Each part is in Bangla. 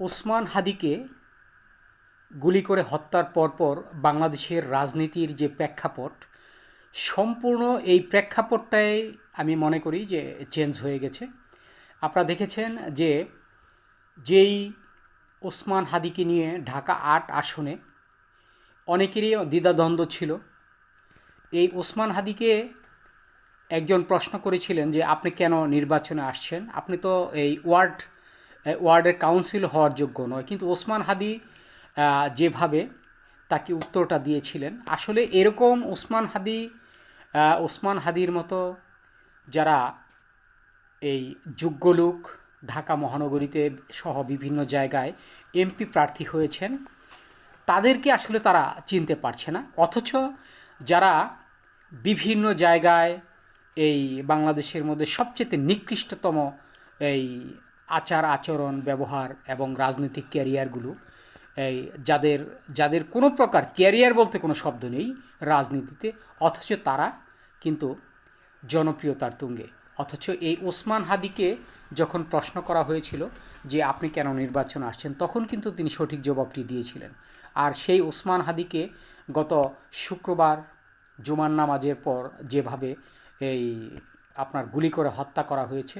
ওসমান হাদিকে গুলি করে হত্যার পরপর বাংলাদেশের রাজনীতির যে প্রেক্ষাপট, সম্পূর্ণ এই প্রেক্ষাপটটাই আমি মনে করি যে চেঞ্জ হয়ে গেছে। আপনারা দেখেছেন যে যেই ওসমান হাদিকে নিয়ে ঢাকা আট আসনে অনেকেরই দ্বিধাদ্বন্দ্ব ছিল। এই ওসমান হাদিকে একজন প্রশ্ন করেছিলেন যে, আপনি কেন নির্বাচনে আসছেন? আপনি তো এই ওয়ার্ড ওয়ার্ডের কাউন্সিল হওয়ার যোগ্য নয়। কিন্তু ওসমান হাদি যেভাবে তাকে উত্তরটা দিয়েছিলেন, আসলে এরকম ওসমান হাদি ওসমান হাদির মতো যারা এই যোগ্য লোক ঢাকা মহানগরীতে সহ বিভিন্ন জায়গায় এমপি প্রার্থী হয়েছেন, তাদেরকে আসলে তারা চিনতে পারছে না। অথচ যারা বিভিন্ন জায়গায় এই বাংলাদেশের মধ্যে সবচেয়ে নিকৃষ্টতম এই আচার, আচরণ, ব্যবহার এবং রাজনৈতিক ক্যারিয়ারগুলো, এই যাদের যাদের কোনো প্রকার ক্যারিয়ার বলতে কোনো শব্দ নেই রাজনীতিতে, অথচ তারা কিন্তু জনপ্রিয়তার তুঙ্গে। অথচ এই ওসমান হাদিকে যখন প্রশ্ন করা হয়েছিল যে আপনি কেন নির্বাচন আসছেন, তখন কিন্তু তিনি সঠিক জবাবটি দিয়েছিলেন। আর সেই ওসমান হাদিকে গত শুক্রবার জুমার নামাজের পর যেভাবে এই আপনার গুলি করে হত্যা করা হয়েছে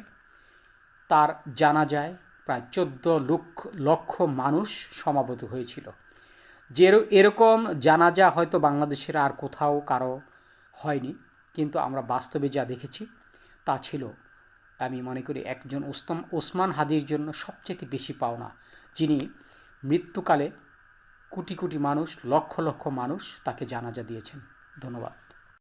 তার জানা যায়, প্রায় চোদ্দ লক্ষ লক্ষ মানুষ সমাবেত হয়েছিল। যে এরকম জানাজা হয়তো বাংলাদেশের আর কোথাও কারও হয়নি, কিন্তু আমরা বাস্তবে যা দেখেছি তা ছিল। আমি মনে করি একজন ওস্তম, ওসমান হাদির জন্য সবচেয়ে বেশি পাওনা, যিনি মৃত্যুকালে কোটি কোটি মানুষ, লক্ষ লক্ষ মানুষ তাকে জানাজা দিয়েছেন। ধন্যবাদ।